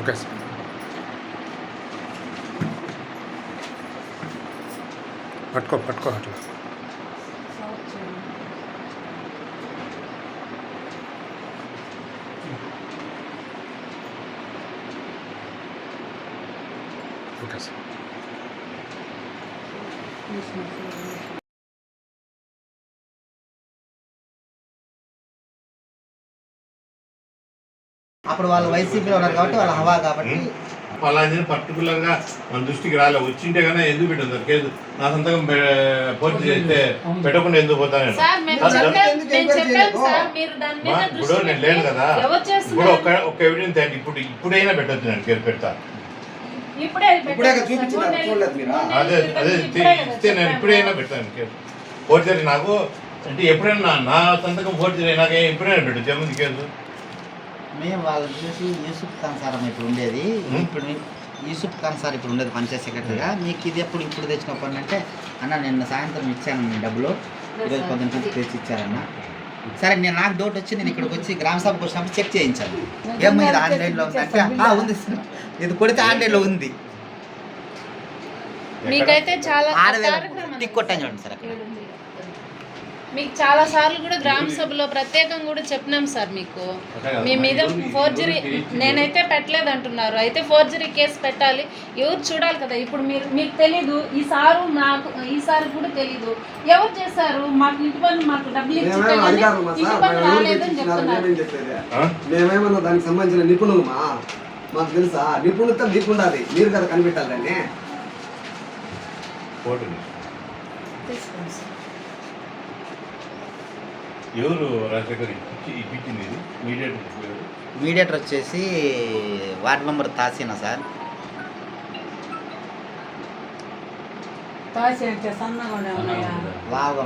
Okay sir పట్టుకో పట్టుకో అట్లా ఓకే సార్ అప్పుడు వాళ్ళు వైసీపీలో ఉన్నారు కాబట్టి వాళ్ళ హవా కాబట్టి అలాంటిది పర్టికులర్గా మన దృష్టికి రాలే. వచ్చింటే కన్నా ఎందుకు పెట్టింది కేసు నా సంతకం పూర్తి చేస్తే పెట్టకుండా ఎందుకు పోతాను ఇప్పుడు దృష్టి నేను లేను. కదా. ఇప్పుడు ఒక ఒక ఎవిడెన్స్ ఏంటి ఇప్పుడు ఇప్పుడైనా పెట్టొచ్చు నేను కేసు పెడతా. అదే అదే ఇస్తే నేను. ఇప్పుడైనా పెడతాను కేసు. ఫోర్జరీ నాకు అంటే ఎప్పుడైనా నా- నా సంతకం ఫోర్జరీ నాకు ఎప్పుడైనా పెట్టచ్చు ఏముంది కేసు. మేము వాళ్ళని చూసి యూసుఫ్ ఖాన్ సార్ ఇప్పుడు ఉండేది. ఇప్పుడు యూసుఫ్ ఖాన్ సార్ ఇప్పుడు ఉండేది పంచాయత్ సెక్రటరీగా. మీకు ఇది ఎప్పుడు ఇప్పుడు తెచ్చినప్పుడు అంటే అన్న నిన్న సాయంత్రం ఇచ్చాను మీ డబ్బులు. ఈరోజు పొద్దున్న తెచ్చి ఇచ్చారన్న సరే నేను నాకు డౌట్ వచ్చి నేను ఇక్కడికి వచ్చి గ్రామ సభకు వచ్చినప్పుడు చెక్ చేయించాను ఏమో ఇది ఆన్లైన్లో ఉంది అంటే "ఆ, ఉంది సార్. ఇది కొడితే ఆన్లైన్లో ఉంది. మీకైతే చాలా ఆరు వేల కార్యక్రమం టిక్ కొట్టాను చూడండి సార్ అక్కడ. మీకు చాలా సార్లు కూడా గ్రామ సభలో ప్రత్యేకంగా కూడా చెప్పినాం సార్ మీకు. మీ మీద ఫోర్జరీ నేనైతే పెట్టలేదు అంటున్నారు. అయితే ఫోర్జరీ కేసు పెట్టాలి. ఎవరు చూడాలి కదా? ఇప్పుడు మీరు మీకు తెలీదు. ఈ సారు నాకు ఈ సారు కూడా తెలీదు. ఎవరు చేశారు? మాకు ఇంటి పని మాకు డబ్బులు ఇంటి రాలేదని చెప్తున్నారు. దానికి సంబంధించిన నిపుణులమా మాకు తెలుసా? నిపుణులతో మీరు కదా కనిపెట్టాలి దాన్ని. ఫోటో తీసుకోండి సార్. ఎవరు రాజశేఖర్ ఇచ్చి ఇప్పించింది ఇది? మీడియేటర్? మీడియేటర్ వచ్చేసి వార్డ్ మెంబర్ తాసీనా సార్. తాసి అంటే సన్నగా ఉండే ఉన్నాయా? లావుగా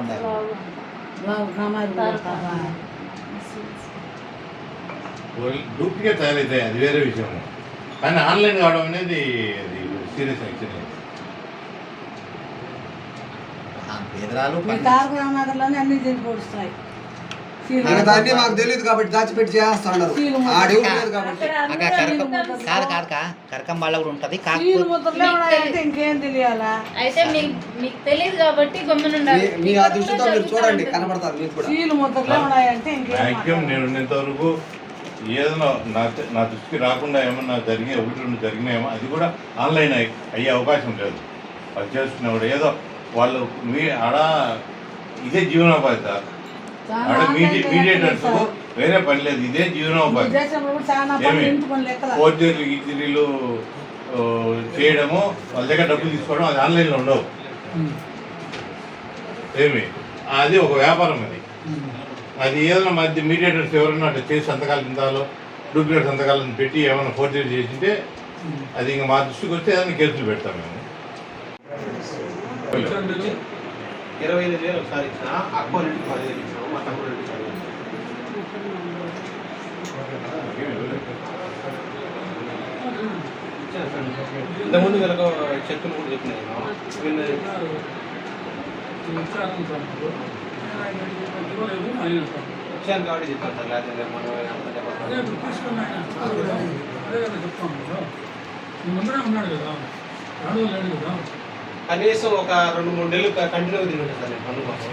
తయారైతాయి అది వేరే విషయం. కానీ ఆన్లైన్ కావడం అనేది అది సీరియస్ యాక్షన్ ఆ పేదరాలు అన్ని తిరిగి పొడుస్తున్నాయి మరి దాన్ని మాకు తెలియదు కాబట్టి దాచిపెట్టి చేస్తా ఉన్నారు ఆడెవరు లేదు కాబట్టి. అక్క కరకం. కాదు కాదు కా. కరకం వాళ్ళ కూడా ఉంటుంది. సీలు కాకపోతే ముద్రలే ఉన్నాయంటే ఇంకేం తెలియాలా? అయితే మీకు మీకు తెలియదు కాబట్టి గమ్మున ఉండాలి. మీ- ఆ దృష్టితో మీరు చూడండి కనపడతారు మీకు కూడా. సీలు ముద్రలే ఉన్నాయంటే ఇంకేం మ్యాక్సిమం మాట్లాడాలి? నేను ఉన్నంత వరకు ఏదైనా నా నా దృష్టికి రాకుండా ఏమన్నా జరిగే ఒకటి రెండు జరిగినాయేమో అది కూడా ఆన్లైన్ అయ్యి అయ్యే అవకాశం లేదు. అది చేసుకునేవాడు ఏదో వాళ్ళు మీ ఆడ ఇదే జీవనోపాధి మీడియేటర్స్. వేరే పని లేదు. ఇదే జీవనోపాధి. ఫోర్జరీలు ఆ, చేయడము వాళ్ళ దగ్గర డబ్బులు తీసుకోవడం అది ఆన్లైన్లో ఉండవు. ఏమి? అది ఒక వ్యాపారం అది. అది ఏదైనా మధ్య మీడియేటర్స్ ఎవరైనా అట్లా చేసి సంతకాలు కిందాలో డూప్లికేట్ సంతకాలను పెట్టి ఏమైనా ఫోర్జరీ చేసింటే అది ఇంకా మా దృష్టికి వస్తే ఏదైనా కేసులు పెడతాం మేము. ఇరవై ఐదు వేలు ఒకసారి ఇచ్చిన అకౌంట్ పదివేలు మా తమ్ముడు ఇంతకుముందు వెనక చెక్కులు కూడా చెప్పినాయి. వీళ్ళు కాబట్టి చెప్పాను సార్ లేకపోతే మనం లేడు కదా. కనీసం ఒక రెండు మూడు నెలలు కంటిన్యూ తిరిగి సార్ నేను కోసం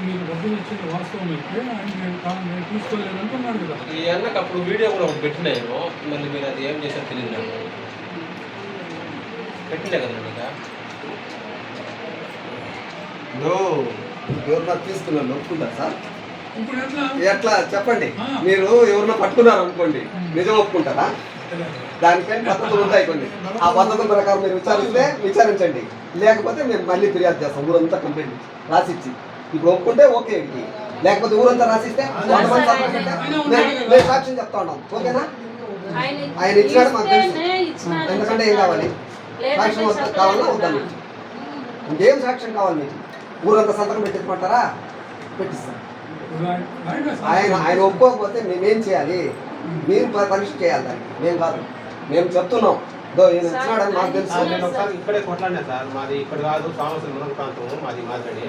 మీరు డబ్బులు ఇచ్చిన వాస్తవం అయితే నేను కదా. ఈ అన్నకు అప్పుడు వీడియో కూడా ఒకటి పెట్టినాను మళ్ళీ మీరు అది ఏం చేశారో తెలియదు నాకు. పెట్టినా కదండి ఇక? ఎవరన్నా తీసుకున్నారు ఒప్పుకుంటారు సార్. ఇప్పుడు ఎట్లా? ఎట్లా? చెప్పండి. మీరు ఎవరన్నా పట్టుకున్నారు అనుకోండి నిజం ఒప్పుకుంటారా? దానిపైన పద్ధతులు ఉంటాయి కొన్ని. ఆ పద్ధతుల ప్రకారం మీరు విచారిస్తే విచారించండి. లేకపోతే మేము మళ్ళీ ఫిర్యాదు చేస్తాం. ఊరంతా కంప్లైంట్ రాసిచ్చి. ఇప్పుడు ఒప్పుకుంటే ఓకే లేకపోతే ఊరంతా రాసిస్తే మేము- సాక్ష్యం చెప్తా ఉన్నాం. ఓకేనా? ఆయన ఇచ్చినాడు మాకు తెలుసు. ఎందుకంటే ఏం కావాలి? సాక్ష్యం కావాలా? వద్దా ఇంకేం సాక్ష్యం కావాలి మీకు? ఊరంతా సంతకం పెట్టించమంటారా? పెట్టిస్తాం. ఆయన ఆయన ఒప్పుకోకపోతే మేమేం చేయాలి? ప- పరీక్ష చేయాలి దాన్ని. మేము కాదు. మేము చెప్తున్నాం. దో ఈయన ఇచ్చినాడని మాకు తెలుసు. సార్ నేను ఒకసారి ఇక్కడే కొట్లాడినా సార్. మాది ఇక్కడ కాదు సామస్య మునగ ప్రాంతం మాది మాట్లాడి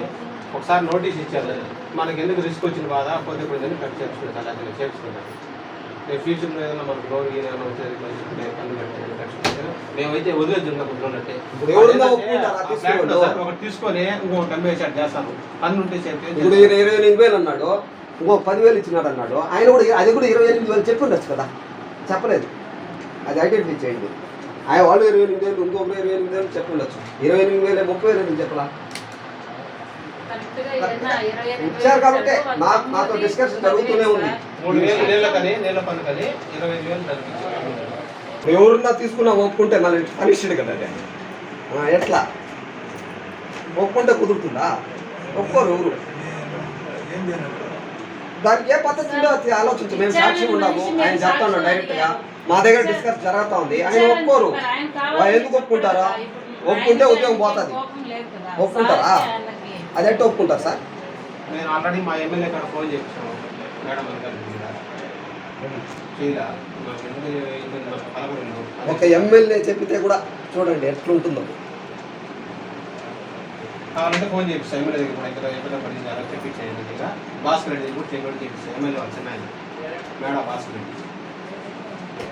ఒకసారి నోటీస్ ఇచ్చారు. మనకి ఎందుకు రిస్క్ వచ్చిన బాధ? కొద్ది కొద్దిగా కట్ సార్? అట్లా చేర్చుకున్నాను నేను ఫ్యూచర్లో ఏదైనా మనకు లోన్ ఏదైనా వచ్చేది మంచి పన్ను కట్టాను కట్టుకుంటాను మేమైతే వదిలేదు ఇప్పుడు ఒకటి తీసుకొని ఇంకొకటి అమ్మేసాడు చేస్తాను పన్ను ఉంటే చెప్పి ఇప్పుడు ఇరవై ఎనిమిది వేలు అన్నాడు. ఇంకో పదివేలు ఇచ్చినాడు అన్నాడు. ఆయన కూడా అది కూడా ఇరవై ఎనిమిది వేలు చెప్పి ఉండొచ్చు కదా? చెప్పలేదు. అది ఐడెంటిఫై చేయండి ఆయన వాళ్ళు ఇరవై ఎనిమిది వేలు ఇంకొకరు ఇరవై ఎనిమిది వేలు చెప్పి ఉండొచ్చు. ఇరవై ఎనిమిది వేలు ముప్పై వేలు ఎందుకు చెప్పలా? ఇచ్చారు కాబట్టి. మాతో డిస్కషన్ జరుగుతూనే ఉంది. ఎవరున్నా తీసుకున్నా ఒప్పుకుంటే మళ్ళీ పనిష్డ్ కదా అది. ఆ, ఎట్లా? ఒప్పుకుంటే కుదురుతుందా? ఒప్పుకోరు ఎవరు? దానికి ఏ పద్ధతి ఉందో అది ఆలోచించు. మేము సాక్షి ఉన్నాము. ఆయన చెప్తాను డైరెక్ట్గా. మా దగ్గర డిస్కస్ జరుగుతా ఉంది. ఆయన ఒప్పుకోరు. ఎందుకు ఒప్పుకుంటారా? ఒప్పుకుంటే ఉద్యోగం పోతుంది. ఒప్పుకుంటారా? అది ఎట్లా ఒప్పుకుంటారు సార్? నేను ఆల్రెడీ మా ఎమ్మెల్యే కాడ ఫోన్ మేడం పలకలేదు. ఒక ఎమ్మెల్యే చెప్పితే కూడా చూడండి ఎట్లుంటుందో. కావాలంటే ఫోన్ చేపిస్తాను ఎమ్మెల్యే దగ్గర కూడా ఇక్కడ ఎక్కడ పడింది అలా చెప్పించేయండి ఇక భాస్కర్ రెడ్డి కూడా చేపిస్తాను ఎమ్మెల్యే వచ్చి ఆయన మేడం భాస్కర్ రెడ్డి.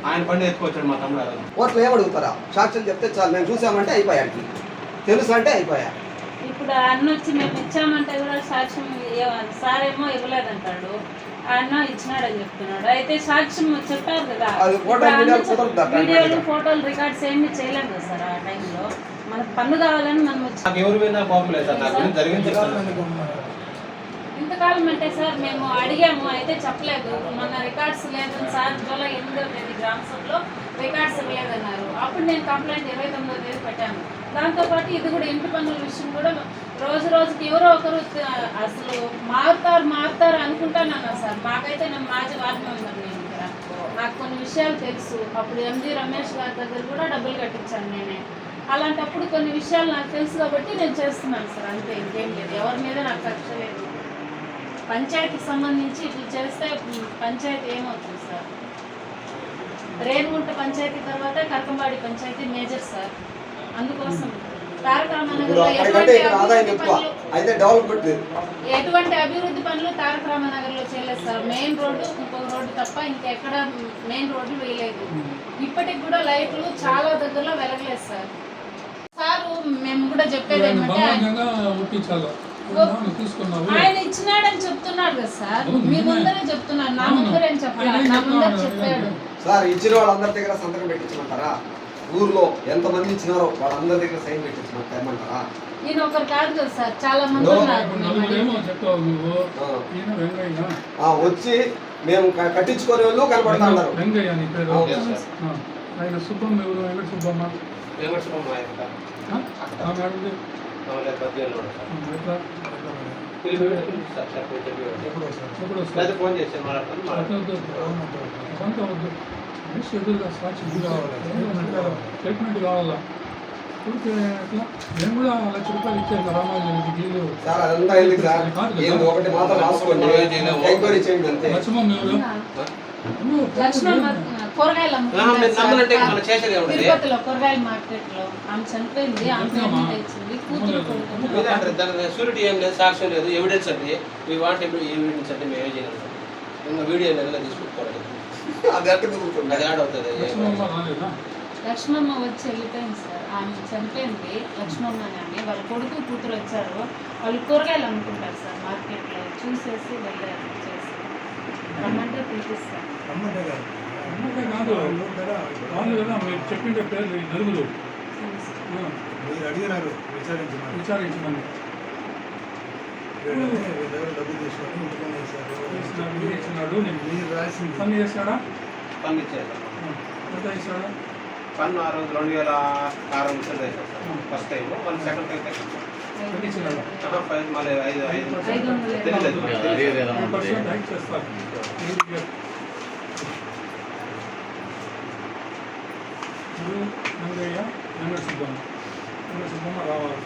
ఆయన బండి ఎత్తుకొచ్చాడు మా తమ్ముడు. కోర్టులో ఏమడుగుతారా సాక్షులు చెప్తే చాలు. మేము చూసామంటే అయిపోయాడికి తెలుసు అంటే అయిపోయా. ఇప్పుడు అన్న వచ్చి మేము ఇచ్చామంటే కూడా సాక్ష్యం ఏ- సార్ ఏమో ఇవ్వలేదంటాడు. అన్న ఇచ్చినాడని చెప్తున్నాడు. అయితే సాక్ష్యం చెప్పారు కదా. వీడియోలు చెప్ప-. ఫోటోలు రికార్డ్స్ ఏమి చేయలేం కదా సార్ ఆ టైంలో. మనకు పన్ను కావాలని మనం నాకు ఎవరి మీద కోపం లేదు సార్ నాకు గురించి జరిగింది చెప్తాను ఇంతకాలం అంటే సార్ మేము అడిగాము అయితే చెప్పలేదు. మన రికార్డ్స్ లేదని సార్ జూలై ఎనిమిదో తేదీ గ్రామ సభలో రికార్డ్స్ ఇవ్వలేదన్నారు. అప్పుడు నేను కంప్లైంట్ ఇరవై తొమ్మిదో తేదీ పెట్టాను. దాంతోపాటు ఇది కూడా ఇంటి పన్నుల విషయం కూడా రోజు రోజుకి ఎవరో ఒకరు అసలు మారుతారు మారుతారు అనుకుంటానన్నా సార్. మాకైతే నేను మాజీ వార్డు మెంబర్ నేను ఇక్కడ. నాకు కొన్ని విషయాలు తెలుసు. అప్పుడు ఎంజీ రమేష్ గారి దగ్గర కూడా డబ్బులు కట్టించాను నేనే. అలాంటప్పుడు కొన్ని విషయాలు నాకు తెలుసు కాబట్టి నేను చేస్తున్నాను సార్. అంతే ఇంకేం లేదు. ఎవరి మీద నాకు కక్ష లేదు. పంచాయతీకి సంబంధించి ఇట్లా చేస్తే పంచాయతీ ఏమవుతుంది సార్? రేణుగుంట పంచాయతీ తర్వాత కరకంబాడి పంచాయతీ మేజర్ సార్. అందుకోసం ఎటువంటి అభివృద్ధి ఎక్కువ. పనులు అయితే డెవలప్మెంట్ ఎటువంటి అభివృద్ధి పనులు తారక రామానగర్లో చేయలేదు సార్. మెయిన్ రోడ్డు ఇంకొక రోడ్డు తప్ప ఇంకెక్కడ మెయిన్ రోడ్లు వేయలేదు ఇప్పటికి కూడా లైట్లు చాలా దగ్గరలో వెలగలేదు సారు. మేము కూడా చెప్పేది ఏమంటే ఆయన- ఇచ్చినాడని చెప్తున్నాడు కదా సార్. మీ ముందరే చెప్తున్నాడు నా ముందరే ఏం చెప్పాడు. నా ముందర చెప్పాడు. సార్ ఇచ్చిన వాళ్ళందరి దగ్గర సంతకం పెట్టించమంటారా? ఊర్లో ఎంతమంది ఇచ్చినారో వాళ్ళందరి దగ్గర సైన్ పెట్టించమంటారా ఈయన ఒకరు కాదు కదా సార్. చాలా మంది. ఉన్నారు. వచ్చి మేము కట్టించుకునే వాళ్ళు కనపడతా ఉన్నారు. ఆయన సుబ్బమ్మ ఎవరు? వెంకట సుబ్బమ్మ. వెంకటస్వామి మా ఫోన్ చేసి సాక్షి స్టేట్మెంట్ కావాలా? నేను కూడా లక్ష రూపాయలు ఇచ్చాను రామాజీకి లక్ష్మణ్ కూరగాయలు? తిరుపతిలో మార్కెట్లో ఆమె చనిపోయింది ఆమె కూతురు కొడుకు షూరిటీ ఏం లేదు సాక్ష్యం లేదు ఎవిడెన్స్ అండి. మీ వాంట్ ఎవిడెన్స్ అంటే మేము ఏం చేయగలం ఇంకా వీడియో ఏదైనా తీసుకుంటుకోవాలి. అది ఎట్లా కుదురుతుంది అది యాడ్ అవుతుంది. లక్ష్మమ్మ వచ్చి వెళ్ళిపోయింది సార్. ఆమె చనిపోయింది లక్ష్మమ్మ అని వాళ్ళ కొడుకు కూతురు వచ్చారు. వాళ్ళు కూరగాయలు అమ్ముకుంటారు సార్ మార్కెట్లో. చూసేసి వెళ్ళారు చేసి రమ్మంటే పిలిపిస్తారు కాదు. వాళ్ళు కదా మీరు చెప్పిండే పేర్లు నలుగురు. మీరు అడిగినారు విచారించమని. విచారించమని. ఇచ్చినాడు, మీరు రాసింది. పని చేస్తాడా పన్ను ఇచ్చేది ఆ, ఎంత ఇస్తాడా పన్ను ఆ రోజు రెండు వేల ఆరు వందలు ఫస్ట్ టైం. మళ్ళీ సెకండ్ టైం మళ్ళీ ఐదు ఐదు. ఐదు మీరు వెంకయ్య వెంకట సుబ్బమ్మ. వెంకట సుబ్బమ్మ రావాలి.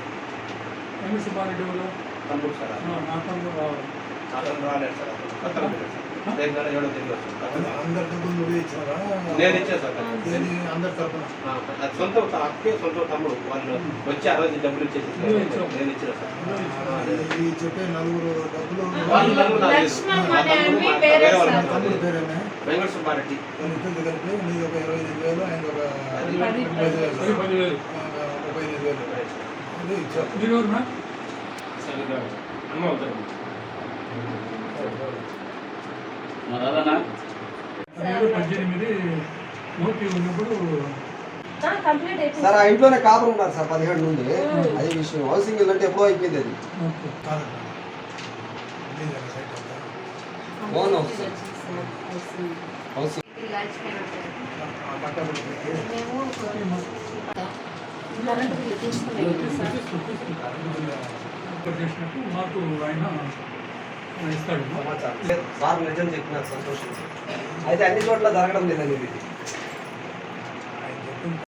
వెంకట సుబ్బారెడ్డి వాళ్ళు తమ్ముడు సార్. నా తమ్ముడు రావాలి. అతను రాలేదు సార్ నెల ఏడో తేదీ వస్తుంది నేను ఇచ్చాను సార్. సొంత అక్కే సొంత తమ్ముడు. వాళ్ళు వచ్చి ఆ రోజు డబ్బులు ఇచ్చేసి నేను ఇచ్చిన సార్. నలుగురు డబ్బులు వెంకట సుబ్బారెడ్డి. ఒక ఇరవై ఐదు వేలు ఆయన ఒక వేలు. ముప్పై ఐదు వేలు. ఇచ్చారు ఎవరు మ్యామ్ పదిహేడు పద్దెనిమిది ఉన్నప్పుడు సార్ ఆ ఇంట్లోనే కాపురం ఉన్నారు సార్ పదిహేడు నుండి అది విషయం. హౌసింగ్ అంటే ఎప్పుడో అయిపోయింది అది. ఓన్ హౌస్ హౌసింగ్ మాకు ఆయన ఇస్తాడు. సమాచారం. సార్ నిజం చెప్పినారు సంతోషం అయితే అన్ని చోట్ల జరగడం లేదండి ఇది.